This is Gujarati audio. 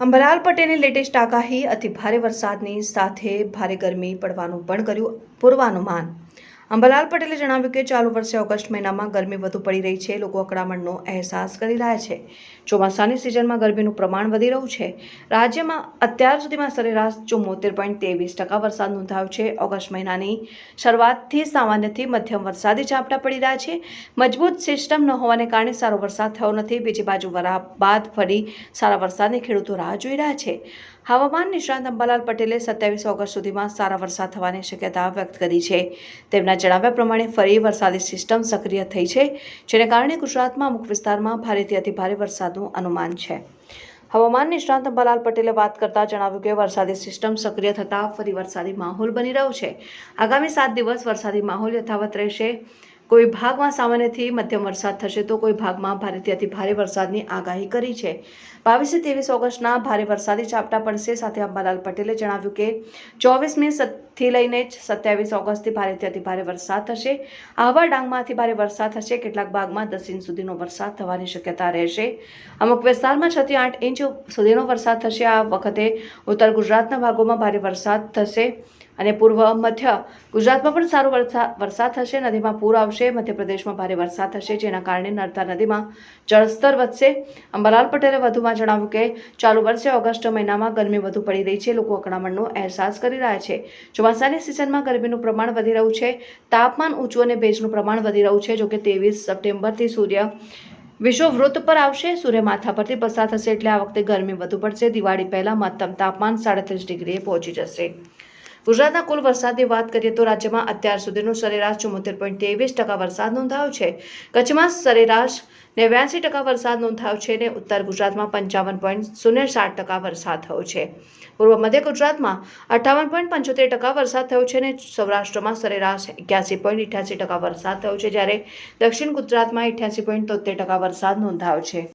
અંબલાલ પટેલની લેટેસ્ટ આગાહી અતિ ભારે વરસાદની સાથે ભારે ગરમી પડવાનું પણ કર્યું પૂર્વાનુમાન અંબલાલ પટેલે જણાવ્યું કે ચાલુ વર્ષે ઓગસ્ટ મહિનામાં ગરમી વધુ પડી રહી છે. લોકો અકળામણનો અહેસાસ કરી રહ્યા છે. ચોમાસાની સિઝનમાં ગરમીનું પ્રમાણ વધી રહ્યું છે. રાજ્યમાં અત્યાર સુધીમાં સરેરાશ ચુમ્મોતેર પોઈન્ટ ત્રેવીસ ટકા વરસાદ નોંધાયો છે. ઓગસ્ટ મહિનાની શરૂઆતથી સામાન્યથી મધ્યમ વરસાદી ઝાપટા પડી રહ્યા છે. મજબૂત સિસ્ટમ ન હોવાને કારણે સારો વરસાદ થયો નથી. બીજી બાજુ વરા બાદ ફરી સારા વરસાદની ખેડૂતો રાહ જોઈ રહ્યા છે. હવામાન નિષ્ણાંત અંબાલાલ પટેલે સત્યાવીસ ઓગસ્ટ સુધીમાં સારા વરસાદ થવાની શક્યતા વ્યક્ત કરી છે. તેમના જણાવ્યા પ્રમાણે ફરી વરસાદી સિસ્ટમ સક્રિય થઈ છે, જેને કારણે ગુજરાતમાં અમુક વિસ્તારમાં ભારેથી અતિભારે વરસાદનું અનુમાન છે. હવામાન નિષ્ણાંત અંબાલાલ પટેલે વાત કરતા જણાવ્યું કે વરસાદી સિસ્ટમ સક્રિય થતાં ફરી વરસાદી માહોલ બની રહ્યો છે. આગામી સાત દિવસ વરસાદી માહોલ યથાવત રહેશે. કોઈ ભાગમાં સામાન્યથી મધ્યમ વરસાદ થશે તો કોઈ ભાગમાં ભારેથી અતિ ભારે વરસાદની આગાહી કરી છે. બાવીસથી ત્રેવીસ ઓગસ્ટના ભારે વરસાદી ઝાપટા પડશે, સાથે અંબાલાલ પટેલે જણાવ્યું કે ચોવીસમી થી લઈને જ સત્યાવીસ ઓગસ્ટથી ભારેથી અતિ ભારે વરસાદ થશે. આહવા ડાંગમાં ભારે વરસાદ થશે, કેટલાક ભાગમાં દસ ઇંચ સુધીનો વરસાદ થવાની શક્યતા રહેશે. અમુક વિસ્તારમાં છ આઠ ઇંચ સુધીનો વરસાદ થશે. આ વખતે ઉત્તર ગુજરાતના ભાગોમાં ભારે વરસાદ થશે. અને પૂર્વ મધ્ય ગુજરાતમાં પણ સારો વરસા- વરસાદ થશે, નદીમાં પૂર આવશે, મધ્યપ્રદેશમાં ભારે વરસાદ થશે, જેના કારણે નર્મદા નદીમાં જળસ્તર વધશે. અંબાલાલ પટેલે વધુમાં જણાવ્યું કે, ચાલુ વર્ષે ઓગસ્ટ મહિનામાં ગરમી વધુ પડી રહી છે, લોકો અકળામણનો અહેસાસ કરી રહ્યા છે. ચોમાસાની સિઝનમાં ગરમીનું પ્રમાણ વધી રહ્યું છે, તાપમાન ઊંચું અને ભેજનું પ્રમાણ વધી રહ્યું છે, જોકે ત્રેવીસ સપ્ટેમ્બરથી સૂર્ય વિશ્વવૃત્ત પર આવશે, સૂર્ય માથા પરથી પસાર થશે એટલે આ વખતે ગરમી વધુ પડશે, દિવાળી પહેલાં મહત્તમ તાપમાન સાડત્રીસ ડિગ્રીએ પહોંચી જશે. ગુજરાતના કુલ વરસાદની વાત કરીએ તો રાજ્યમાં અત્યાર સુધીનું સરેરાશ ચુમ્મોતેર પોઈન્ટ ત્રેવીસ ટકા વરસાદ નોંધાયો છે. કચ્છમાં સરેરાશ નેવ્યાસી ટકા વરસાદ નોંધાયો છે અને ઉત્તર ગુજરાતમાં પંચાવન પોઈન્ટ શૂન્ય સાત ટકા વરસાદ થયો છે. પૂર્વ મધ્ય ગુજરાતમાં અઠાવન પોઈન્ટ પંચોતેર ટકા વરસાદ થયો છે અને સૌરાષ્ટ્રમાં સરેરાશ એક્યાસી પોઈન્ટ અઠ્યાસી ટકા વરસાદ થયો છે, જ્યારે દક્ષિણ ગુજરાતમાં અઠ્યાસી પોઈન્ટ તોતેર ટકા વરસાદ નોંધાયો છે.